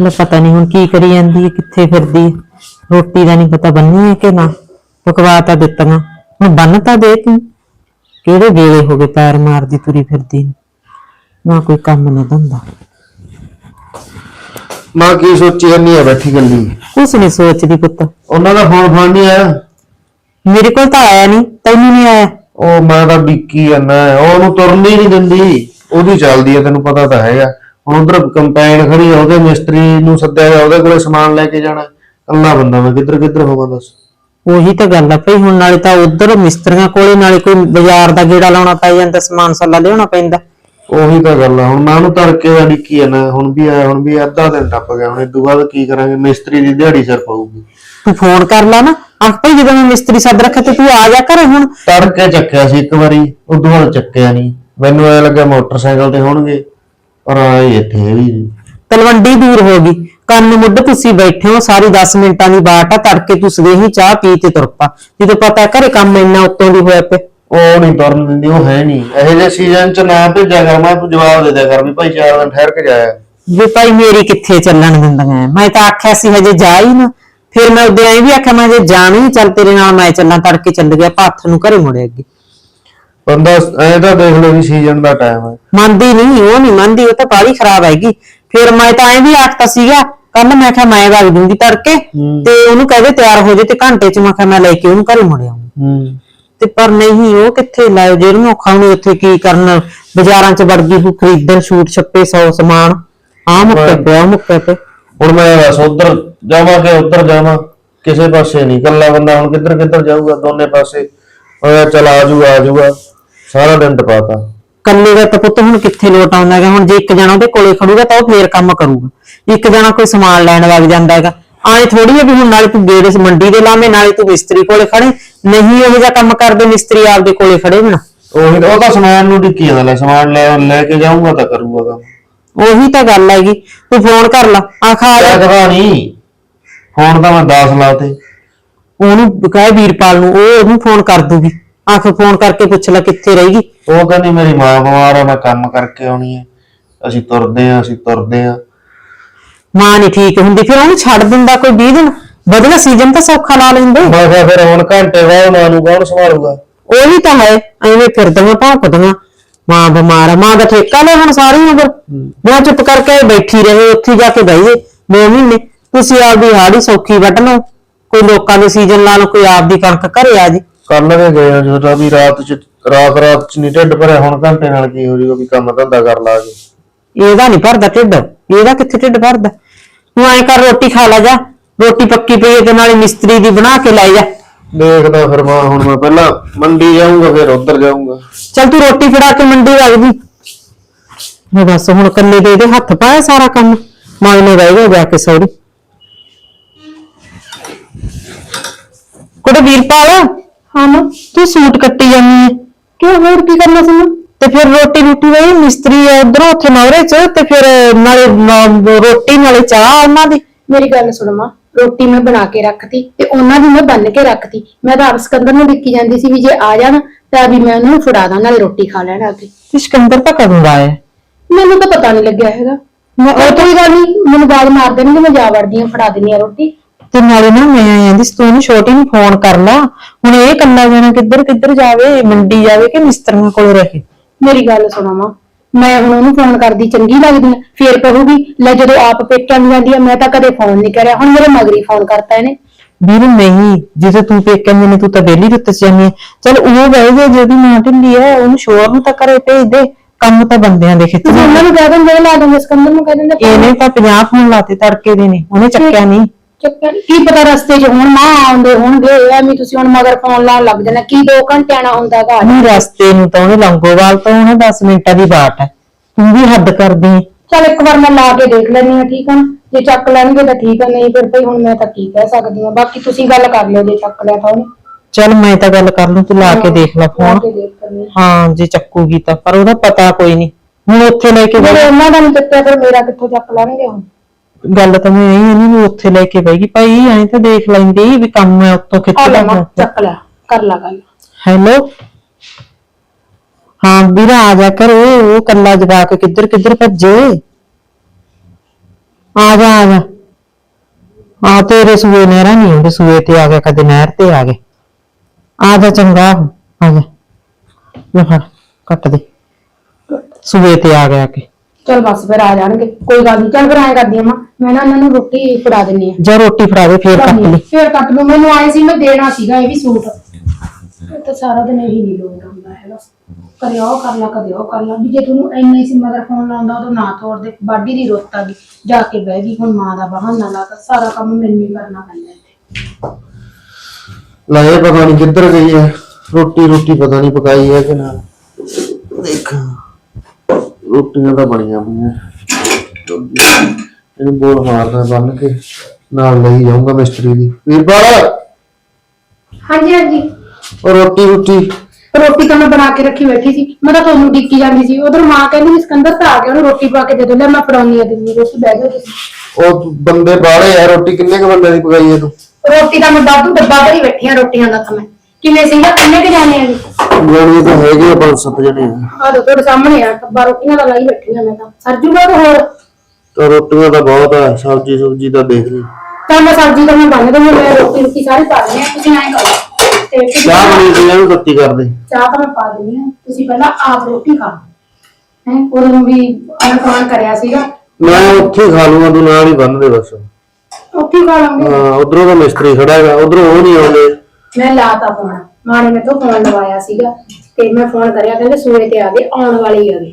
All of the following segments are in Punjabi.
ਮੈਂ ਪਤਾ ਨਹੀਂ ਹੁਣ ਕੀ ਕਰੀ ਜਾਂਦੀ ਹੈ ਕਿੱਥੇ ਫਿਰਦੀ ਹੈ। ਰੋਟੀ ਦਾ ਨਹੀਂ ਪਤਾ ਬੰਨੀ ਹੈ ਕਿ ਨਾ। ਪਕਵਾ ਤਾਂ ਦਿੱਤੀਆਂ ਹੁਣ ਬੰਨ ਤਾਂ ਦੇ ਤੂੰ। ਕਿਹੜੇ ਵੇਲੇ ਹੋ ਗਏ ਪੈਰ ਮਾਰਦੀ ਤੁਰੀ ਫਿਰਦੀ ਨੂੰ। ਨਾ ਕੋਈ ਕੰਮ ਨਾ ਧੰਦਾ। ਮਾਂ ਕੀ ਸੋਚੀ ਜਾਂਦੀ ਆ ਬੈਠੀ ਗੱਲੀ ਕੁਛ ਨਹੀਂ ਸੋਚਦੀ ਪੁੱਤ। ਉਹਨਾਂ ਦਾ ਫੋਨ ਫਾਨ ਨਹੀਂ ਆਇਆ ਮੇਰੇ ਕੋਲ ਤਾਂ ਆਇਆ ਨਹੀਂ। ਤੈਨੂੰ ਨਹੀਂ ਆਇਆ? ਉਹ ਮੈਂ ਤਾਂ ਬੀਕੀ ਜਾਂਦਾ ਉਹ ਉਹਨੂੰ ਤੁਰਨ ਹੀ ਨਹੀਂ ਦਿੰਦੀ। ਉਹਦੀ ਚੱਲਦੀ ਆ ਤੈਨੂੰ ਪਤਾ ਤਾਂ ਹੈਗਾ। ਹੁਣ ਉਧਰ ਕੰਪੈਨ ਖੜੀ ਆ ਉਹਦੇ ਮਿਸਤਰੀ ਨੂੰ ਸੱਦਿਆ ਗਿਆ ਉਹਦੇ ਕੋਲੇ ਸਮਾਨ ਲੈ ਕੇ ਜਾਣਾ ਕੱਲਾ ਬੰਦਾ ਮੈਂ ਕਿੱਧਰ ਕਿੱਧਰ ਹੋਵਾਂ ਦੱਸ? ਉਹੀ ਤਾਂ ਗੱਲ ਆ ਭਈ ਹੁਣ ਨਾਲੇ ਤਾਂ ਉਧਰ ਮਿਸਤਰੀਆਂ ਕੋਲੇ ਨਾਲੇ ਕੋਈ ਬਾਜ਼ਾਰ ਦਾ ਗੇੜਾ ਲਾਉਣਾ ਪੈ ਜਾਂਦਾ ਸਮਾਨ ਸੱਲਾ ਲਿਆਉਣਾ ਪੈਂਦਾ। ਉਹੀ ਤਾਂ ਗੱਲ ਆ ਹੁਣ ਮੈਂ ਉਹਨੂੰ ਤੜਕੇ ਦਾ ਡਿੱਕੀ ਜਾਂਦਾ ਹੁਣ ਵੀ ਆਇਆ ਹੁਣ ਵੀ ਅੱਧਾ ਦਿਨ ਟੱਪ ਗਿਆ ਹੁਣ ਇਦੋਂ ਬਾਅਦ ਕੀ ਕਰਾਂਗੇ ਮਿਸਤਰੀ ਦੀ ਦਿਹਾੜੀ ਸਿਰ ਪਾਊਗੀ। ਤੂੰ ਫੋਨ ਕਰ ਲਾ ਨਾ ਆਖ ਭਈ ਜਦੋਂ ਮੈਂ ਮਿਸਤਰੀ ਸੱਦ ਰੱਖਿਆ ਤੇ ਤੂੰ ਆ ਜਾ ਘਰੇ ਹੁਣ। ਤੜਕੇ ਚੱਕਿਆ ਸੀ ਇੱਕ ਵਾਰੀ ਉਦੋਂ ਬਾਅਦ ਚੱਕਿਆ ਨਹੀਂ ਮੈਨੂੰ ਐ ਲੱਗਾ ਮੋਟਰਸਾਈਕਲ ਤੇ ਹੋਣਗੇ। ਪਰ ਆਏ ਇੱਥੇ ਵੀ। ਤਲਵੰਡੀ ਦੂਰ ਹੋ ਗਈ। ਕੰਨ ਮੁੱਢ ਤੁਸੀਂ ਬੈਠੇ ਹੋ ਸਾਰੀ 10 ਮਿੰਟਾਂ ਦੀ ਬਾਟ ਆ ਤੜਕੇ ਤੂੰ ਸਵੇਹੀ ਚਾਹ ਪੀ ਤੇ ਤੁਰ ਪਾ। ਜਦੋਂ ਪਤਾ ਘਰੇ ਕੰਮ ਇੰਨਾ ਉੱਤੋਂ ਦੀ ਹੋਇਆ ਪਿਆ। ਉਹ ਨਹੀਂ ਤੁਰਨ ਦਿੰਦੀ ਉਹ ਹੈ ਨਹੀਂ। ਇਹੋ ਜਿਹੇ ਸੀਜ਼ਨ ਚ ਨਾ ਭੇਜਿਆ ਕਰ ਮੈਂ ਤੂੰ ਜਵਾਬ ਦੇ ਦਿਆ ਕਰ ਵੀ ਭਾਈ ਚਾਰ ਦਿਨ ਠਹਿਰ ਕੇ ਜਾਇਆ ਵੀ ਭਾਈ ਮੇਰੀ ਕਿੱਥੇ ਚੱਲਣ ਦਿੰਦੀਆਂ। ਮੈਂ ਤਾਂ ਆਖਿਆ ਸੀ ਹਜੇ ਜਾ ਹੀ ਨਾ। ਫਿਰ ਮੈਂ ਉਦੋਂ ਐਂ ਵੀ ਆਖਿਆ ਮੈਂ ਜੇ ਜਾਣੀ ਚੱਲ ਤੇਰੇ ਨਾਲ ਮੈਂ ਚੱਲਾਂ ਤੜਕੇ ਚੱਲ ਗਿਆ ਪੱਥ ਨੂੰ ਘਰੇ ਮੁੜੇ ਅੱਗੇ। ਬੰਦਾ ਐ ਤਾਂ ਦੇਖ ਲਓ ਵੀ ਸੀਜ਼ਨ ਦਾ ਟਾਈਮ ਹੈ। ਮੰਨਦੀ ਨਹੀਂ ਉਹ ਨਹੀਂ ਮੰਨਦੀ ਉਹ ਤਾਂ ਬਾਲੀ ਖਰਾਬ ਹੈਗੀ। ਫਿਰ ਮੈਂ ਤਾਂ ਐਂ ਵੀ ਆਖਤਾ ਸੀਗਾ ਕੱਲ ਮੈਂ ਕਿਹਾ ਮੈਂ ਵਗ ਦੂੰਗੀ ਤੜਕੇ ਹੂੰ। ਤੇ ਉਹਨੂੰ ਕਹਦੇ ਤਿਆਰ ਹੋ ਜੇ ਤੇ ਘੰਟੇ ਚ ਮੈਂ ਕਿਹਾ ਮੈਂ ਲੈ ਕੇ ਉਹਨੂੰ ਘਰੇ ਮੁੜ ਆਊਂ ਹੂੰ। ਤੇ ਪਰ ਨਹੀਂ ਉਹ ਕਿੱਥੇ ਲਾਇਓ ਜਿਹੜੀਆਂ ਔਖਾਂ ਨੂੰ ਉੱਥੇ ਕੀ ਕਰਨ? ਬਾਜ਼ਾਰਾਂ 'ਚ ਵੜ ਗਈ ਹੂ ਖਰੀਦਣ ਸ਼ੂਟ ਛੱਪੇ ਸੌ ਸਮਾਨ। ਆ ਮੁੱਕੇ ਪਿਆ ਮੁੱਕੇ ਪਿਆ। ਹੁਣ ਮੈਂ ਬਸ ਉਧਰ ਜਾਵਾਂ ਕਿ ਉਧਰ ਜਾਵਾਂ? ਕਿਸੇ ਪਾਸੇ ਨਹੀਂ ਇਕੱਲਾ ਬੰਦਾ ਹੁਣ ਕਿੱਧਰ ਕਿੱਧਰ ਜਾਊਗਾ ਦੋਨੇ ਪਾਸੇ। ਉਹ ਚੱਲ ਆ ਆ ਜਾਊਗਾ ਸਾਰਾ ਦਿਨ ਟਪਾਤਾ। ਕੱਲੇ ਦਾ ਤਾਂ ਪੁੱਤ ਹੁਣ ਕਿੱਥੇ ਲੋਟ ਆਉਂਦਾ ਹੈਗਾ? ਹੁਣ ਜੇ ਇੱਕ ਜਣਾ ਉਹਦੇ ਕੋਲੇ ਖੜੂਗਾ ਤਾਂ ਉਹ ਫੇਰ ਕੰਮ ਕਰੂਗਾ। ਇੱਕ ਜਣਾ ਕੋਈ ਸਮਾਨ ਲੈਣ ਵਗ ਜਾਂਦਾ ਹੈਗਾ। ਆਏ ਥੋੜੀ ਹੈ ਵੀ ਹੁਣ ਨਾਲੇ ਤੂੰ ਗੇੜੇ ਮੰਡੀ ਦੇ ਲਾਵੇਂ ਨਾਲੇ ਤੂੰ ਮਿਸਤਰੀ ਕੋਲੇ ਖੜੇ। ਨਹੀਂ ਉਹ ਜਿਹਾ ਕੰਮ ਕਰਦੇ ਮਿਸਤਰੀ ਆਪਦੇ ਕੋਲੇ ਖੜੇ ਹੋਣਾ ਉਹੀ ਉਹ ਤਾਂ ਸਮਾਨ ਨੂੰ ਡਿੱਕੀ ਜਾਂਦਾ। ਲੈ ਸਮਾਨ ਲੈ ਲੈ ਕੇ ਜਾਊਂਗਾ ਤਾਂ ਕਰੂਗਾ ਕੰਮ। ਉਹੀ ਤਾਂ ਗੱਲ ਹੈਗੀ। ਤੂੰ ਫੋਨ ਕਰ ਲਾ। ਆਖਾ ਆ ਜਾ। ਲੱਗਦਾ ਨਹੀਂ ਹੁਣ ਤਾਂ ਮੈਂ 10 ਲਾਤੇ। ਉਹਨੂੰ ਕਹੇ ਵੀਰਪਾਲ ਨੂੰ ਉਹ ਉਹਨੂੰ ਫੋਨ ਕਰ ਦੂਗੀ। ਆਖ ਫੋਨ ਕਰਕੇ ਪੁੱਛ ਲੈ ਕਿੱਥੇ ਰਹੇਗੀ ਉਹ ਕਹਿੰਦੀ ਮੇਰੀ ਮਾਂ ਬਿਮਾਰ ਆ ਮੈਂ ਕੰਮ ਕਰਕੇ ਆਉਣੀ ਹੈ ਅਸੀਂ ਤੁਰਦੇ ਆ ਅਸੀਂ ਤੁਰਦੇ ਆ। ਮਾਂ ਨਹੀਂ ਠੀਕ ਹੁੰਦੀ ਫਿਰ ਉਹਨੂੰ ਛੱਡ ਦਿੰਦਾ ਕੋਈ 20 ਦਿਨ? ਬਦਲਾ ਸੀਜ਼ਨ ਤਾਂ ਸੌਖਾ ਲਾ ਲੈਂਦੇ। ਮੈਂ ਕਿਹਾ ਫਿਰ ਹੁਣ ਘੰਟੇ ਬਾਅਦ ਮਾਂ ਨੂੰ ਕੌਣ ਸੰਭਾਲੂਗਾ? ਉਹੀ ਤਾਂ ਹੈ ਐਵੇਂ ਫਿਰਦੀਆਂ ਭੌਂਕਦੀਆਂ। ਮਾਂ ਬਿਮਾਰ ਆ ਮਾਂ ਦਾ ਠੇਕਾ ਲੈ ਹੁਣ ਸਾਰੀ ਉਮਰ। ਮੈਂ ਚੁੱਪ ਕਰਕੇ ਬੈਠੀ ਰਹੇ ਉੱਥੇ ਜਾ ਕੇ ਬਹਿ ਗਏ ਦੋ ਮਹੀਨੇ ਤੁਸੀਂ ਆਪਦੀ ਹਾੜੀ ਸੌਖੀ ਵੱਢ ਲਓ। ਕੋਈ ਲੋਕਾਂ ਦੇ ਸੀਜ਼ਨ ਲਾ ਲਓ ਕੋਈ ਆਪਦੀ ਕਣਕ ਘਰੇ ਆ ਜੀ। ਕੱਲ ਦੇ ਗਏ ਆ ਜਦੋਂ ਤਾਂ ਵੀ ਰਾਤ ਚ ਰਾਤ ਰਾਤ ਚ ਨਹੀਂ ਢਿੱਡ ਭਰਿਆ ਹੁਣ ਘੰਟੇ ਨਾਲ ਕੀ ਹੋ ਜੂਗਾ ਵੀ ਕੰਮ ਧੰਦਾ ਕਰ ਲਾਗੇ ਇਹਦਾ ਨਹੀਂ ਭਰਦਾ ਢਿੱਡ। ਇਹਦਾ ਕਿੱਥੇ ਢਿੱਡ ਭਰਦਾ? ਤੂੰ ਐਂ ਕਰ ਰੋਟੀ ਖਾ ਲੈ ਜਾ। ਰੋਟੀ ਪੱਕੀ ਪਈ ਹੈ ਤੇ ਨਾਲੇ ਮਿਸਤਰੀ ਦੀ ਬਣਾ ਕੇ ਲੈ ਜਾ। ਦੇਖਦਾ ਫਿਰ ਮੈਂ ਹੁਣ ਮੈਂ ਪਹਿਲਾਂ ਮੰਡੀ ਜਾਊਂਗਾ ਫਿਰ ਉੱਧਰ ਜਾਊਂਗਾ। ਚੱਲ ਤੂੰ ਰੋਟੀ ਫੜਾ ਕੇ ਮੰਡੀ ਵਗ ਜੀ। ਮੈਂ ਬਸ ਹੁਣ ਕੱਲੇ ਦੇ ਇਹਦੇ ਹੱਥ ਪਾਇਆ ਸਾਰਾ ਕੰਮ। ਮਾਇਨੇ ਰਹਿ ਗਿਆ ਜਾ ਕੇ ਸੌਰੀ। ਕੁੜੇ ਵੀਰਪਾਲ। ਹਾਂ ਨਾ ਤੂੰ ਸੂਟ ਕੱਟੀ ਜਾਂਦੀ ਹੈ ਕਿਉਂ ਹੋਰ ਕੀ ਕਰਨਾ ਸੀ ਮੈਂ ਤੇ ਫਿਰ ਰੋਟੀ ਰੋਟੀ ਵਈ ਮਿਸਤਰੀ ਉਧਰੋਂ ਉੱਥੇ ਨੌਰੇ ਚ ਤੇ ਫਿਰ ਨਾਲੇ ਨ- ਰੋਟੀ ਨਾਲੇ ਚਾਹ ਉਹਨਾਂ ਦੀ। ਮੇਰੀ ਗੱਲ ਸੁਣ ਮਾਂ ਰੋਟੀ ਮੈਂ ਬਣਾ ਕੇ ਰੱਖਤੀ ਤੇ ਉਹਨਾਂ ਦੀ ਮੈਂ ਬੰਨ ਕੇ ਰੱਖਤੀ। ਮੈਂ ਤਾਂ ਆਪ ਸਿਕੰਦਰ ਨੂੰ ਡਿੱਕੀ ਜਾਂਦੀ ਸੀ ਵੀ ਜੇ ਆ ਜਾਣ ਤਾਂ ਵੀ ਮੈਂ ਉਹਨਾਂ ਨੂੰ ਫੜਾ ਦਾਂ ਨਾਲੇ ਰੋਟੀ ਖਾ ਲੈਣ ਆ ਕੇ। ਤੇ ਸਿਕੰਦਰ ਤਾਂ ਕਦੋਂ ਦਾ ਆਇਆ ਮੈਨੂੰ ਤਾਂ ਪਤਾ ਨਹੀਂ ਲੱਗਿਆ ਹੈਗਾ। ਮੈਂ ਉਹ ਤੋਂ ਹੀ ਗੱਲ ਨਹੀਂ ਮੈਨੂੰ ਬਾਅਦ ਮਾਰ ਦੇਣਗੇ ਮੈਂ ਜਾ ਵੜਦੀ ਆ ਫੜਾ ਦਿੰਦੀ ਆ ਰੋਟੀ। ਤੇ ਨਾਲੇ ਨਾ ਮੈਂ ਆਂਦੀ ਸੀ ਤੂੰ ਉਹਨੂੰ ਛੋਟੀ ਨੂੰ ਫੋਨ ਕਰ ਲਾ। ਹੁਣ ਇਹ ਕੱਲਾ ਜਾਣਾ ਕਿੱਧਰ ਕਿੱਧਰ ਜਾਵੇ ਮੰਡੀ ਜਾਵੇ ਕਿ ਮਿਸਤਰੀਆਂ ਕੋਲ ਰਹੇ? ਮੇਰੀ ਗੱਲ ਸੁਣੋ ਮਾਂ ਮੈਂ ਹੁਣ ਉਹਨੂੰ ਫੋਨ ਕਰਦੀ ਚੰਗੀ ਲੱਗਦੀ ਆ ਫੇਰ ਕਹੂਗੀ ਲੈ ਜਦੋਂ ਆਪ ਪੇਕਿਆਂ ਨੂੰ ਜਾਂਦੀ ਆ ਮੈਂ ਤਾਂ ਕਦੇ ਫੋਨ ਨਹੀਂ ਕਰਿਆ ਹੁਣ ਮੇਰੇ ਮਗਰੀ ਫੋਨ ਕਰਤਾ ਇਹਨੇ। ਵੀਰ ਨਹੀਂ ਜਿਵੇਂ ਤੂੰ ਪੇਕੇ ਨੇ ਤੂੰ ਤਾਂ ਬੇਲੀ ਚ ਜਾਂਦੀ ਚਲ ਉਹ ਬਹਿ ਗਿਆ ਜਿਹਦੀ ਮਾਂ ਢਿੱਲੀ ਹੈ ਉਹਨੂੰ ਸ਼ੋਰ ਨੂੰ ਤਾਂ ਘਰੇ ਭੇਜ ਦੇ ਕੰਮ ਤਾਂ ਬੰਦਿਆਂ ਦੇ ਖਿੱਚ ਤੁਸੀਂ ਉਹਨਾਂ ਨੂੰ ਕਹਿ ਦਿੰਦੇ ਲਾ ਦਿੰਦੇ ਸਿਕੰਦਰ ਨੂੰ ਕਹਿ ਦਿੰਦੇ ਇਹਨੇ ਤਾਂ 50 ਫੋਨ ਲਾਤੇ ਤੜਕੇ ਦੇ ਨੇ ਉਹਨੇ ਚੱਕਿਆ ਨਹੀਂ। ਕੀ ਪਤਾ ਰਸਤੇ 'ਚ ਹੁਣ ਮਾਂ ਆਉਂਦੇ ਹੋਣਗੇ ਐਵੇਂ ਤੁਸੀਂ ਹੁਣ ਮਗਰ ਫੋਨ ਲਾਉਣ ਲੱਗ ਜਾਣਾ ਕੀ 2 ਘੰਟੇ ਆਣਾ ਹੁੰਦਾਗਾ ਨਹੀਂ ਰਸਤੇ ਨੂੰ ਤਾਂ ਉਹਨੇ ਲੰਗੋਵਾਲ ਤੋਂ ਉਹਨੇ 10 ਮਿੰਟਾਂ ਦੀ ਬਾਟ ਹੈ। ਤੂੰ ਵੀ ਹੱਦ ਕਰਦੀ ਹੈ ਚਲ ਇੱਕ ਵਾਰ ਮੈਂ ਲਾ ਕੇ ਦੇਖ ਲੈਣੀ ਆ ਠੀਕ ਆ ਨਾ? ਜੇ ਚੱਕ ਲੈਣਗੇ ਤਾਂ ਠੀਕ ਆ ਨਹੀਂ ਫਿਰ ਭਈ ਹੁਣ ਮੈਂ ਤਾਂ ਕੀ ਕਹਿ ਸਕਦੀ ਆ ਬਾਕੀ ਤੁਸੀਂ ਗੱਲ ਕਰ ਲਿਓ ਜੇ ਚੱਕ ਲਿਆ ਤਾਂ ਉਹਨੇ। ਚਲ ਮੈਂ ਤਾਂ ਗੱਲ ਕਰ ਲੂੰ ਤੂੰ ਲਾ ਕੇ ਦੇਖ ਲੈ ਲਾ ਫੋਨ ਕੇ ਦੇਖ। ਹਾਂ। ਜੇ ਚੱਕੂਗੀ ਤਾਂ ਪਰ ਉਹਦਾ ਪਤਾ ਕੋਈ ਨਹੀਂ। ਹੁਣ ਉੱਥੇ ਲੈ ਕੇ ਜੇ। ਉਹਨਾਂ ਦਾ ਨਹੀਂ ਚੱਕਿਆ ਫਿਰ ਮੇਰਾ ਕਿੱਥੋਂ ਚੱਕ ਲੈਣਗੇ ਹੁਣ? ਗੱਲ ਤਾਂ ਮੈਂ ਇਹੀ ਇਹਨੂੰ ਉੱਥੇ ਲੈ ਕੇ ਬੈਗੀ ਭਾਈ ਐਂ ਤਾਂ ਦੇਖ ਲੈਂਦੀ ਵੀ ਕੰਮ ਹੈ ਉੱਤੋਂ ਖਿੱਚ ਆ ਲੈ ਮਾਂ ਲੈਂਦਾ ਚੱਕ ਲਿਆ ਕਰ ਲਾ ਗੱਲ। ਹੈਲੋ ਹਾਂ ਵੀਰਾ ਆ ਜਾ ਕਰ ਉਹ ਉਹ ਕੱਲਾ ਜਵਾਕ ਕਿੱਧਰ ਕਿੱਧਰ ਭੱਜੇ? ਆ ਜਾ ਆ ਜਾ। ਆ ਤੇਰੇ ਸੂਏ ਨਹਿਰਾ ਨਹੀਂ ਹੁੰਦੇ ਸੂਏ ਤੇ ਆ ਗਿਆ ਕਦੇ ਨਹਿਰ ਤੇ ਆ ਗਏ ਆ ਜਾ ਚੰਗਾ ਆ ਜਾ। ਲੈ ਫੜ ਕੱਟ ਦੇ। ਸੂਏ ਤੇ ਆ ਗਿਆ ਕਿ। ਚਲ ਬਸ ਫਿਰ ਆ ਜਾਣਗੇ। ਕੋਈ ਗੱਲ ਨਹੀਂ ਚੱਲ ਫਿਰ ਐਂ ਕਰਦੀ ਆ ਮਾਂ ਮੈਂ ਨਾ ਇਹਨਾਂ ਨੂੰ ਰੋਟੀ ਫੜਾ ਦਿੰਨੀ ਆ। ਜਾ ਰੋਟੀ ਫੜਾ ਦੇ ਫੇਰ ਕੱਟ ਲਈ। ਫਿਰ ਕੱਟ ਲੂ ਮੈਨੂੰ ਆਏ ਸੀ ਮੈਂ ਦੇਣਾ ਸੀਗਾ ਇਹ ਵੀ ਸੂਟ। ਇਹ ਤਾਂ ਸਾਰਾ ਦਿਨ ਇਹੀ ਨਹੀਂ ਲੋਟ ਆਉਂਦਾ ਹੈਗਾ। ਕਦੇ ਉਹ ਕਰ ਲਾ ਕਦੇ ਉਹ ਕਰ ਲਾ। ਵੀ ਜੇ ਤੁਹਾਨੂੰ ਇੰਨਾ ਹੀ ਸੀ ਮਗਰ ਫੋਨ ਲਾਉਂਦਾ ਉਦੋਂ ਨਾ ਤੋੜ ਦੇ। ਬਾਡੀ ਦੀ ਰੁੱਤ ਆ ਗਈ। ਜਾ ਕੇ ਬਹਿ ਗਈ ਹੁਣ ਮਾਂ ਦਾ ਬਹਾਨਾ ਲਾ ਤਾ ਸਾਰਾ ਕੰਮ ਮੈਨੂੰ ਹੀ ਕਰਨਾ ਪੈਂਦਾ ਇੱਥੇ। ਲਾਏ ਪਤਾ ਨਹੀਂ ਕਿੱਧਰ ਗਈ ਹੈ। ਰੋਟੀ ਰੋਟੀ ਪਤਾ ਨਹੀਂ ਪਕਾਈ ਹੈ ਕਿ ਨਾ। ਦੇਖ। ਰੋਟੀਆਂ ਤਾਂ ਬਣੀਆਂ ਪਈਆਂ। ਇਹਨੂੰ ਬੋਲ ਮਾਰਦਾ ਬੰਨ ਕੇ ਨਾਲ ਲਈ ਜਾਊਂਗਾ ਮਿਸਤਰੀ ਦੀ। ਵੀਰਪਾਲ! ਹਾਂਜੀ ਹਾਂਜੀ। ਉਹ ਰੋਟੀ ਰੋਟੀ? ਰੋਟੀ ਤਾਂ ਮੈਂ ਬਣਾ ਕੇ ਰੱਖੀ ਬੈਠੀ ਸੀ। ਮੈਂ ਤਾਂ ਤੁਹਾਨੂੰ ਡਿੱਕੀ ਜਾਂਦੀ ਸੀ। ਉਧਰ ਮਾਂ ਕਹਿੰਦੀ ਵੀ ਸਿਕੰਦਰ ਤਾਂ ਆ ਗਿਆ ਉਹਨੂੰ ਰੋਟੀ ਪਾ ਕੇ ਦੇ ਦੋ। ਲੈ ਮੈਂ ਫੜਾਉਣੀ ਆ ਦਿੰਦੀ ਰੋਟੀ ਬਹਿ ਜਾਓ ਤੁਸੀਂ। ਉਹ ਤੂੰ ਬੰਦੇ ਬਾਹਲੇ ਆ ਰੋਟੀ ਕਿੰਨੇ ਕ ਬੰਦਿਆਂ ਦੀ ਪਕਾਈ ਹੈ ਤੂੰ? ਰੋਟੀ ਤਾਂ ਮੈਂ ਦਾਦੂ ਡੱਬਾ ਭਰੀ ਬੈਠੀ ਆ ਰੋਟੀਆਂ ਦਾ ਤਾਂ ਮੈਂ। ਕਿਵੇਂ ਸੀਗਾ ਕਿੰਨੇ ਕੁ ਜਾਣੇ ਆ ਜੀ? ਜਾਣੀ ਤਾਂ ਹੈਗੇ ਆ ਪੰਜ ਸੱਤ ਜਣੇ ਆ। ਆ ਦੋ ਤੁਹਾਡੇ ਸਾਹਮਣੇ ਆ ਡੱਬਾ ਰੋਟੀਆਂ ਦਾ ਲਾਈ ਬੈਠੀ ਆ ਮੈਂ ਤਾਂ। ਸਰਜੂਗਾ ਤਾਂ ਹੋਰ। ਤਾਂ ਰੋਟੀਆਂ ਤਾਂ ਬਹੁਤ ਆ ਸਬਜੀ ਸੁਬਜੀ ਤਾਂ ਦੇਖ ਲਈ। ਤਾਂ ਮੈਂ ਸਬਜ਼ੀ ਤਾਂ ਮੈਂ ਬੰਨ ਦੂੰਗੀ ਮੈਂ ਰੋਟੀ ਰੋਟੀ ਸਾਰੀ ਪਾ ਦਿੰਦੀ ਆ ਤੁਸੀਂ ਐਂ ਕਰੋ। ਤੇ ਤੁਸੀਂ- ਚਾਹ ਬਣੀ ਸੀ ਇਹਨੂੰ ਤੱਤੀ ਕਰਦੇ। ਚਾਹ ਤਾਂ ਮੈਂ ਪਾ ਦਿੰਦੀ ਆ ਤੁਸੀਂ ਪਹਿਲਾਂ ਆਪ ਰੋਟੀ ਖਾ ਹੈ ਉਹਨੂੰ ਵੀ ਅਨੁਮਾਨ ਕਰਿਆ ਸੀਗਾ। ਮੈਂ ਉੱਥੇ ਹੀ ਖਾ ਲੂੰਗਾ ਤੂੰ ਨਾਲ ਹੀ ਬੰਨ ਦੇ ਬਸ। ਉੱਥੇ ਹੀ ਖਾ ਲਾਂਗੇ। ਹਾਂ ਉਧਰੋਂ ਤਾਂ ਮਿਸਤਰੀ ਖੜਾ ਹੈਗਾ ਉਧਰੋਂ ਉਹ ਨਹੀਂ ਆਉਂਦੇ। ਮੈਂ ਲਾਤਾ ਫੋਨ ਮਾਂ ਨੇ ਮੇਰੇ ਤੋਂ ਫੋਨ ਲਵਾਇਆ ਸੀਗਾ। ਤੇ ਮੈਂ ਫੋਨ ਕਰਿਆ ਕਹਿੰਦੇ ਸੂਏ ਤੇ ਆ ਗਏ ਆਉਣ ਵਾਲੇ ਹੀ ਆ ਗਏ।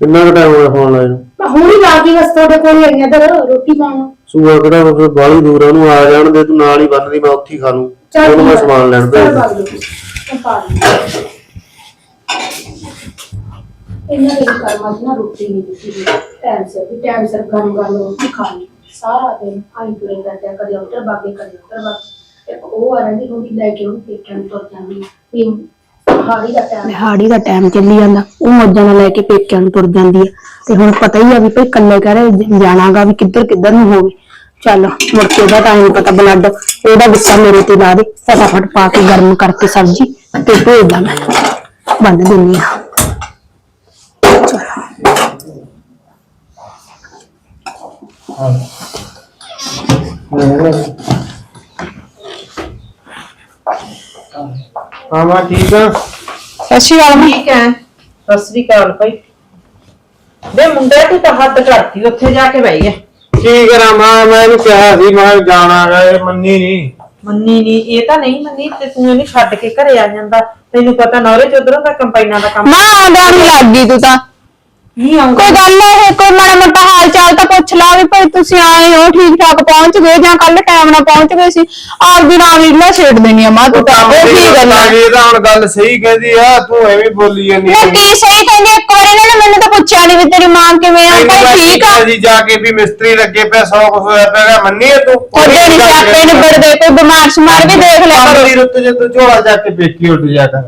ਕਿੰਨਾ ਕੁ ਟਾਈਮ ਹੋਇਆ ਫੋਨ ਨੂੰ ਮੈਂ ਹੁਣ ਹੀ ਲਾ ਕੇ ਬਸ ਤੁਹਾਡੇ ਕੋਲ ਹੀ ਆਈ ਆ ਇੱਧਰ ਰੋਟੀ ਪਾਉਣ। ਸੂਆ ਕਿਹੜਾ ਉਹ ਬਾਲੀ ਦੂਰ ਆ, ਉਹਨੂੰ ਆ ਜਾਣ ਦੇ ਤੂੰ ਨਾਲ ਹੀ ਬੰਨ ਦੀ ਮੈਂ ਉੱਥੇ ਹੀ ਖਾ ਲੂੰ। ਉਹਨੂੰ ਮੈਂ। ਸਮਾਨ ਲੈਣ ਭੇਜ। ਮੈਂ। ਇਹਨਾਂ ਦੇ ਕਰਮਾਂ 'ਚ ਨਾ ਰੋਟੀ ਨਹੀਂ ਦਿੱਤੀ ਟਾਈਮ ਸਿਰ ਵੀ ਟਾਈਮ ਸਿਰ ਗਰਮ ਗਰਮ ਰੋਟੀ ਖਾ ਲਈ। ਸਾਰਾ ਦਿਨ ਆਈ ਤੁਰੇ ਆ, ਕਦੇ ਉੱਧਰ ਬਾਗੇ ਕਦੇ ਉੱਧਰ ਬਾਗੇ ਇੱਕ ਉਹ ਆ ਰਹਿੰਦੀ ਉਹਦੀ ਲੈ ਕੇ ਉਹ ਪੇਟਾਂ ਨੂੰ ਤੁਰ ਜਾਂਦੀ ਆ। ਵੀ ਹਾੜੀ ਦਾ ਟਾਈਮ ਹਾੜੀ ਦਾ ਟਾਈਮ ਚੱਲੀ ਜਾਂਦਾ ਉਹ ਮੌਜਾਂ ਨਾਲ ਲੈ ਕੇ ਪੇਕਿਆਂ ਨੂੰ ਤੁਰ ਜਾਂਦੀ ਆ। ਤੇ ਹੁਣ ਪਤਾ ਹੀ ਆ ਵੀ ਭਈ ਕੱਲੇ ਕਰੇ ਜਾਣਾਗਾ ਵੀ ਕਿੱਧਰ ਕਿੱਧਰ ਨੂੰ ਹੋਵੇ। ਚੱਲ ਮੁੜ ਕੇ ਉਹਦਾ ਟਾਈਮ ਪਤਾ ਬਲੱਡ ਉਹਦਾ ਗੁੱਸਾ ਮੇਰੇ ਤੇ ਲਾ ਦੇ। ਫਟਾਫਟ ਪਾ ਕੇ ਗਰਮ ਕਰਕੇ ਸਬਜ਼ੀ ਤੇ ਭੇਜਦਾ ਮੈਂ। ਬੰਨ ਦਿੰਨੀ ਆ। ਹਾਂ ਮੈਂ ਠੀਕ ਆ ਸਤਿ ਸ਼੍ਰੀ ਅਕਾਲ ਠੀਕ ਹੈ। ਸਤਿ ਸ੍ਰੀ ਅਕਾਲ ਭਾਈ। ਦੇ ਮੁੰਡੇ ਤੂੰ ਤਾਂ ਹੱਦ ਕਰਤੀ ਉੱਥੇ ਜਾ ਕੇ ਬਹਿ ਗਿਆ ਕੀ ਕਰਾਂ ਮੈਂ ਮੈਂ ਇਹਨੂੰ ਕਿਹਾ ਸੀ ਮੈਂ ਜਾਣਾਗਾ ਇਹ ਮੰਨੀ ਨਹੀਂ। ਮੰਨੀ ਨਹੀਂ ਇਹ ਤਾਂ ਨਹੀਂ ਮੰਨੀ ਤੇ ਤੂੰ ਇਹਨੂੰ ਛੱਡ ਕੇ ਘਰੇ ਆ ਜਾਂਦਾ। ਤੈਨੂੰ ਪਤਾ ਨੌਰੇ ਚ ਉਧਰੋਂ ਦਾ ਕੰਪਾਈਨਾਂ ਦਾ ਕੰਮ ਮਾਂ ਆਉਂਦਾ ਨਹੀਂ ਲੱਗੀ ਤੂੰ ਤਾਂ। ਨਹੀਂ ਆਉਂਦਾ। ਕੋਈ ਗੱਲ ਇਹ ਕੋਈ ਮਾੜਾ ਮੋਟਾ ਹਾਲ ਚਾਲ ਤਾਂ ਪੁੱਛ ਲਾ ਵੀ ਭਾਈ ਤੁਸੀਂ ਆਏ ਹੋ ਠੀਕ ਠਾਕ ਪਹੁੰਚ ਗਏ ਜਾਂ ਕੱਲ ਟਾਈਮ ਨਾਲ ਪਹੁੰਚ ਗਏ ਸੀ? ਆਪ ਦੀ ਨਾਲ ਰੀਲਾ ਛੇੜ ਦੇਣੀ ਆ ਮਾਂ ਤੂੰ ਤਾਂ ਉਹ ਕੀ ਗੱਲ ਆ ਇਹ ਤਾਂ ਹੁਣ ਗੱਲ ਸਹੀ ਕਹਿੰਦੀ ਆ ਤੂੰ ਐਵੇਂ ਬੋਲੀ ਜਾਂਦੀ ਮੈਂ ਕੀ ਸਹੀ ਕਹਿੰਦੀ ਇੱਕ ਵਾਰੀ ਇਹਨਾਂ ਨੇ ਮੈਨੂੰ ਤਾਂ ਪੁੱਛਿਆ ਨਹੀਂ ਵੀ ਤੇਰੀ ਮਾਂ ਕਿਵੇਂ ਆ ਭਾਈ ਠੀਕ ਆ? ਜੀ ਜਾ ਕੇ ਵੀ ਮਿਸਤਰੀ ਲੱਗੇ ਪਿਆ ਸੌ ਕੁਛ ਹੋਇਆ ਪਿਆ ਮੰਨੀ ਆ ਤੂੰ? ਉਹਦੇ ਸਿਆਪੇ ਨਿਬੜ ਦੇ ਕੋਈ ਬਿਮਾਰ ਸ਼ਮਾਰ ਵੀ ਦੇਖ ਲਿਆ ਕਰੋ। ਦੀ ਰੁੱਤ ਜੇ ਤੂੰ ਝੋਲਾ ਜਾ ਕੇ ਪੇਕੀ ਉੱਡ ਜਾ ਕਰ।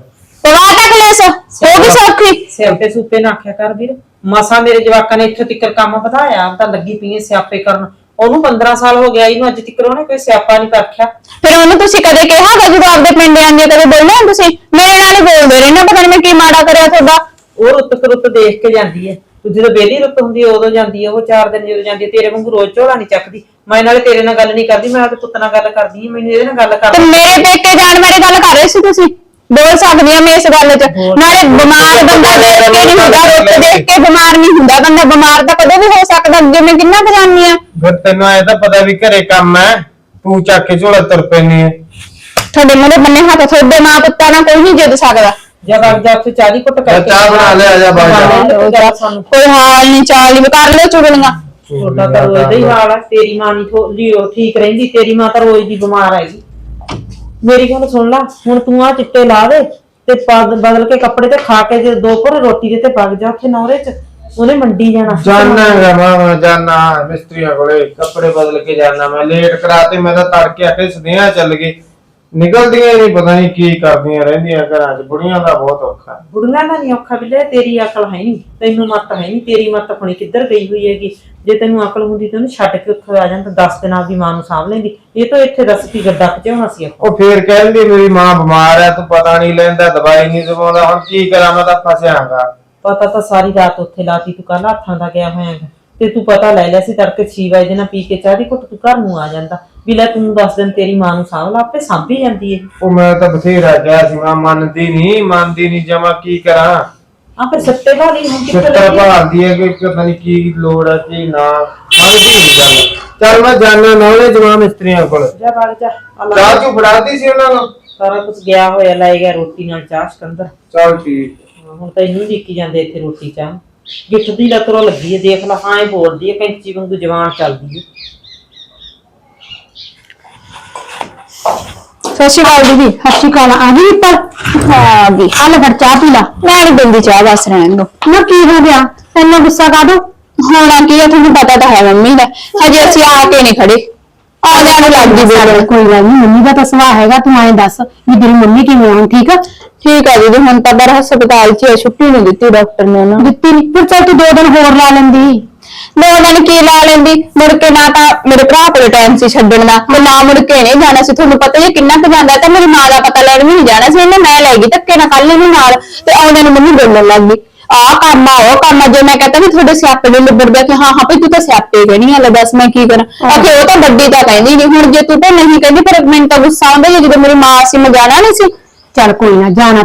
ਪਵਾ ਤੱਕ ਲੈਸ ਹੋ ਗਈ ਸੌਖੀ। ਸਿਰ ਤੇ ਸੂਪੇ ਨਾ ਆਖਿਆ ਕਰ ਵੀਰ। ਮਸਾ ਮੇਰੇ ਜਵਾਕਾਂ ਨੇ ਇੱਥੇ ਤੱਕ ਕੰਮ ਵਧਾਇਆ ਆਪ ਤਾਂ ਲੱਗੀ ਪਈ ਐ ਸਿਆਪੇ ਕਰਨ। ਉਹਨੂੰ 15 ਸਾਲ ਹੋ ਗਿਆ ਇਹਨੂੰ ਅੱਜ ਤੱਕ ਉਹਨੇ ਕੋਈ ਸਿਆਪਾ ਨਹੀਂ ਪਰਖਿਆ ਫਿਰ ਉਹਨੂੰ ਤੁਸੀਂ ਕਦੇ ਕਿਹਾ ਗਾ ਜਦੋਂ ਆਪਦੇ ਪਿੰਡ ਆਂਦੇ ਕਦੇ ਬੋਲਿਆ ਤੁਸੀਂ? ਮੇਰੇ ਨਾਲ ਹੀ ਬੋਲਦੇ ਰਹਿਣਾ ਪਤਾ ਨਹੀਂ ਮੈਂ ਕੀ ਮਾੜਾ ਕਰਿਆ ਤੁਹਾਡਾ। ਉਹ ਰੁੱਤ ਕੁ ਰੁੱਤ ਦੇਖ ਕੇ ਜਾਂਦੀ ਹੈ ਤੂੰ ਜਦੋਂ ਬੇਲੀ ਰੁੱਤ ਹੁੰਦੀ ਹੈ ਉਦੋਂ ਜਾਂਦੀ ਹੈ ਉਹ ਚਾਰ ਦਿਨ ਜਦੋਂ ਜਾਂਦੀ ਹੈ ਤੇਰੇ ਵਾਂਗੂ ਰੋਜ਼ ਝੋਲਾ ਨਹੀਂ ਚੱਕਦੀ। ਮੈਂ ਨਾਲੇ ਤੇਰੇ ਨਾਲ ਗੱਲ ਨਹੀਂ ਕਰਦੀ ਮੈਂ ਆਪਣੇ ਪੁੱਤ ਨਾਲ ਗੱਲ ਕਰਦੀ ਹਾਂ ਮੈਨੂੰ ਇਹਦੇ ਨਾਲ ਗੱਲ ਕਰ ਤੇ ਮੇਰੇ ਪੇਕੇ ਜਾਣ ਬਾਰੇ ਗੱਲ ਕਰ ਰਹੇ ਸੀ ਤੁਸੀਂ? ਬੋਲ ਸਕਦੀ ਆ ਮੈਂ ਇਸ ਗੱਲ 'ਚ। ਨਾਲੇ ਬਿਮਾਰ ਬੰਦਾ ਦੇਖ ਕੇ ਨਹੀਂ ਹੁੰਦਾ ਰੁੱਤ ਦੇਖ ਕੇ ਬਿਮਾਰ ਨਹੀਂ ਹੁੰਦਾ। ਬੰਦਾ ਬਿਮਾਰ ਤਾਂ ਕਦੇ ਵੀ ਹੋ ਸਕਦਾ ਅੱਗੇ ਮੈਂ ਕਿੰਨਾ ਕੁ ਜਾਣਦੀ ਆ। ਫਿਰ ਤੈਨੂੰ ਐ ਤਾਂ ਪਤਾ ਵੀ ਘਰੇ ਕੰਮ ਐ ਤੂੰ ਚੱਕ ਕੇ ਝੋਲਾ ਤੁਰ ਪੈਣੀ ਐ ਤੁਹਾਡੇ ਮੂਹਰੇ ਬੰਨੇ ਹੱਥ ਤੁਹਾਡੇ ਮਾਂ ਪੁੱਤਾਂ ਨਾਲ ਕੋਈ ਨਹੀਂ ਜਿੱਦ ਸਕਦਾ। ਜਾ ਕਰਕੇ ਚਾਹ ਬਣਾ ਲੈ, ਆ ਜਾ। ਬਾਹਰ ਜਾ। ਬਣਾ ਲੈ, ਤੇ ਗੱਲ ਸਾਨੂੰ ਕੋਈ ਹਾਲ ਨਹੀਂ ਚਾਲ ਨਹੀਂ ਕਰ ਲਿਓ ਚੁਗਲੀਆਂ। ਤੁਹਾਡਾ ਤਾਂ ਰੋਜ਼ ਦਾ ਹੀ ਹਾਲ ਹੈ ਤੇਰੀ ਮਾਂ ਨਹੀਂ ਥੋੜੀ ਠੀਕ ਰਹਿੰਦੀ ਤੇਰੀ ਮਾਂ ਤਾਂ ਰੋਜ਼ ਦੀ ਬਿਮਾਰ ਹੈਗੀ ਮੇਰੀ ਗੱਲ ਸੁਣ ਲੈ, ਹੁਣ ਤੂੰ ਆ ਚਿੱਟੇ ਲਾ ਦੇ ਤੇ ਪਾ- ਬਦਲ ਕੇ ਕੱਪੜੇ ਤੇ ਖਾ ਕੇ ਜੇ ਦੋ ਪੁਰ ਰੋਟੀ ਦੇ ਤੇ ਪੱਕ ਜਾ ਉੱਥੇ ਨੌਰੇ ਚ, ਉਹਨੇ ਮੰਡੀ ਜਾਣਾ। ਜਾਨਾ ਗਾ ਮਾਮਾ ਜਾਨਾ ਮਿਸਤਰੀਆਂ ਕੋਲੇ, ਕੱਪੜੇ ਬਦਲ ਕੇ ਜਾਨਾ ਮੈਂ ਲੇਟ ਕਰਾਤੇ, ਮੈਂ ਤਾਂ ਤੜਕੇ ਆਟੇ ਸੁਨੇਹਾ ਚੱਲ ਗਏ ਨਿਕਲਦੀਆਂ ਨਹੀਂ ਪਤਾ ਨਹੀਂ ਕੀ ਕਰਦੀਆਂ ਰਹਿੰਦੀਆਂ ਘਰਾਂ 'ਚ। ਬੁੜੀਆਂ ਦਾ ਬਹੁਤ ਔਖਾ ਬੁੜੀਆਂ ਦਾ ਨਹੀਂ ਔਖਾ ਬਿਲੇ ਤੇਰੀ ਅਕਲ ਹੈ ਨਹੀਂ ਤੈਨੂੰ ਮੱਤ ਹੈ ਨਹੀਂ ਤੇਰੀ ਮੱਤ ਆਪਣੀ ਕਿੱਧਰ ਗਈ ਹੋਈ ਹੈਗੀ? ਜੇ ਤੈਨੂੰ ਅਕਲ ਹੁੰਦੀ ਤੇ ਉਹਨੂੰ ਛੱਡ ਕੇ ਉੱਥੇ ਆ ਜਾਂਦਾ 10 ਦਿਨਾਂ ਦੀ ਮਾਂ ਨੂੰ ਸਾਂਭ ਲੈਂਦੀ। ਇਹ ਤਾਂ ਇੱਥੇ ਦੱਸ ਕੀ ਗੱਡਾ ਖਿਚਾਉਣਾ ਸੀ। ਉਹ ਫੇਰ ਕਹਿੰਦੀ ਮੇਰੀ ਮਾਂ ਬਿਮਾਰ ਹੈ ਤੂੰ ਪਤਾ ਨਹੀਂ ਲੈਂਦਾ ਦਵਾਈ ਨਹੀਂ ਦਵਾਉਂਦਾ ਹੁਣ ਕੀ ਕਰਾਂ ਮੈਂ ਤਾਂ ਫਸਿਆਂਗਾ। ਪਤਾ ਤਾਂ ਸਾਰੀ ਰਾਤ ਉੱਥੇ ਲਾਤੀ ਤੂੰ ਕੱਲ ਹੱਥਾਂ ਦਾ ਗਿਆ ਹੋਇਆ ਹੈਗਾ ਤੇ ਤੂੰ ਪਤਾ ਲੈ ਲਿਆ ਸੀ ਤੜਕੇ 6 ਵਜੇ ਨਾਲ ਪੀ ਕੇ ਚਾਹ ਦੀ ਘੁੱਟ ਤੂੰ ਘਰ ਨੂੰ ਆ ਜਾਂਦਾ। ਵੀ ਲੈ ਤੂੰ ਦੱਸ ਦਿਨ ਤੇਰੀ ਮਾਂ ਨੂੰ ਸਾਂਭ ਲਾ ਆਪੇ ਸਾਂਭੀ ਜਾਂਦੀ ਏ। ਉਹ ਮੈਂ ਤਾਂ ਬਥੇਰਾ ਕਿਹਾ ਸੀ ਮੈਂ ਮੰਨਦੀ ਨਹੀਂ ਮੰਨਦੀ ਨਹੀਂ ਜਮਾ ਕੀ ਕਰਾਂ? ਆ ਫਿਰ ਸੱਤੇ ਵਾਲੀ ਹੁਣ ਕਿੱਥੇ ਛਿੱਤਰ ਲੱਗੀ? ਭਾਲਦੀ ਹੈ ਕਿ ਪਤਾ ਨਹੀਂ ਕੀ ਲੋੜ ਹੈ ਕੀ ਨਾ ਮੰਨਦੀ ਨਹੀਂ ਗੱਲ ਚੱਲ ਮੈਂ ਜਾਣਾ ਨਾ ਉਹਨੇ ਜਮਾ ਮਿਸਤਰੀਆਂ ਕੋਲ। ਜਾ ਬਾਹਰ ਜਾ ਆ ਲੈ। ਚਾਹ ਚੂ ਫੜਾਤੀ ਸੀ ਉਹਨਾਂ ਨੂੰ? ਸਾਰਾ ਕੁਝ ਗਿਆ ਹੋਇਆ ਲੈ ਗਿਆ ਰੋਟੀ ਨਾਲ ਚਾਹ ਸਿਕੰਦਰ। ਚੱਲ ਠੀਕ। ਹੁਣ ਤਾਂ ਇਹਨੂੰ ਦੇਖੀ ਜਾਂਦੇ ਇੱਥੇ ਰੋਟੀ ਚਾਹ। ਗਿੱਠ ਦੀ ਲੱਤਰੋਂ ਲੱਗੀ ਏ ਦੇਖ ਲੈ ਹਾਂ ਇਹ ਬੋਲਦੀ ਏ ਕੈਂਚੀ ਵਾਂਗੂ ਜਵਾਨ ਚੱਲਦੀ ਏ ਸਤਿ ਸ਼੍ਰੀ ਅਕਾਲ ਦੀਦੀ ਸਤਿ ਸ਼੍ਰੀ ਅਕਾਲ। ਆ ਗਈ ਉੱਪਰ ਹਾਂ ਜੀ। ਆ ਲੈ ਫਿਰ ਚਾਹ ਪੀ ਲਾ। ਮੈਂ ਨਹੀਂ ਦਿੰਦੀ ਚਾਹ ਬਸ ਰਹਿਣ ਦੋ। ਨਾ ਕੀ ਹੋ ਗਿਆ? ਤੈਨੂੰ ਗੁੱਸਾ ਕਾਹਦਾ ਹੋਣਾ ਕੀ ਹੈ ਤੁਹਾਨੂੰ ਪਤਾ ਤਾਂ ਹੈ ਮੰਮੀ ਦਾ। ਹਜੇ ਅਸੀਂ ਆ ਕੇ ਨਹੀਂ ਖੜੇ। ਆ ਜਾਣ ਲੱਗਦੀ ਬੋਲਣ। ਕੋਈ ਗੱਲ ਨਹੀਂ ਮੰਮੀ ਦਾ ਤਾਂ ਸੁਭਾਅ ਹੈਗਾ ਤੂੰ ਐਂ ਦੱਸ ਵੀ ਤੇਰੀ ਮੰਮੀ ਕਿਵੇਂ ਆ ਠੀਕ ਆ? ਠੀਕ ਆ ਦੀਦੀ ਹੁਣ ਤਾਂ ਦਰ ਹਸਪਤਾਲ 'ਚ ਛੁੱਟੀ ਨਹੀਂ ਦਿੱਤੀ ਡਾਕਟਰ ਨੇ ਉਹਨਾਂ ਦਿੱਤੀ ਨਹੀਂ ਫਿਰ ਚੱਲ ਤੂੰ ਦੋ ਦਿਨ ਹੋਰ ਲਾ ਲੈਂਦੀ। ਦੋ ਦਿਨ ਕੀ ਲਾ ਲੈਂਦੀ? ਮੁੜ ਕੇ ਨਾ ਤਾਂ ਮੇਰੇ ਭਰਾ ਕੋਲ ਟਾਈਮ ਸੀ ਛੱਡਣ ਦਾ ਤੇ ਨਾ ਮੁੜ ਕੇ ਨਹੀਂ ਜਾਣਾ ਸੀ। ਤੁਹਾਨੂੰ ਪਤਾ ਹੀ ਹੈ ਕਿੰਨਾ ਕੁ ਜਾਂਦਾ ਤਾਂ ਮੇਰੀ ਮਾਂ ਦਾ ਪਤਾ ਲੈਣ ਵੀ ਨਹੀਂ ਜਾਣਾ ਸੀ। ਇਹਨੇ ਮੈਂ ਲੈ ਗਈ ਧੱਕੇ ਨਾਲ ਕੱਲ ਨੂੰ ਨਾਲ ਤੇ ਆਉਂਦੇ ਨੂੰ ਮੈਨੂੰ ਬੋਲਣ ਲੱਗ ਗਈ। ਆਹ ਕੰਮ ਆ ਉਹ ਕੰਮ ਆ। ਜੇ ਮੈਂ ਕਹਤਾ ਵੀ ਤੁਹਾਡੇ ਸਿਆਪੇ ਦੇ ਲਿਬੜਦਾ ਕਿ ਹਾਂ ਹਾਂ ਭਈ ਤੂੰ ਤਾਂ ਸਿਆਪੇ ਕਹਿਣੀ ਆ ਲੈ ਦੱਸ ਮੈਂ ਕੀ ਕਰਾਂ? ਆਖੇ ਉਹ ਤਾਂ ਵੱਡੀ ਤਾਂ ਕਹਿੰਦੀ ਨਹੀਂ। ਹੁਣ ਜੇ ਤੂੰ ਤਾਂ ਨਹੀਂ ਕਹਿੰਦੀ ਫਿਰ ਮੈਨੂੰ ਤਾਂ ਗੁੱਸਾ ਆਉਂਦਾ ਹੈ ਜਦੋਂ ਮੇਰੀ ਮਾਂ ਸੀ ਮੈਂ ਜਾਣਾ ਨਹੀਂ ਸੀ। ਚੱਲ ਕੋਈ ਨਾ ਜਾਣਾ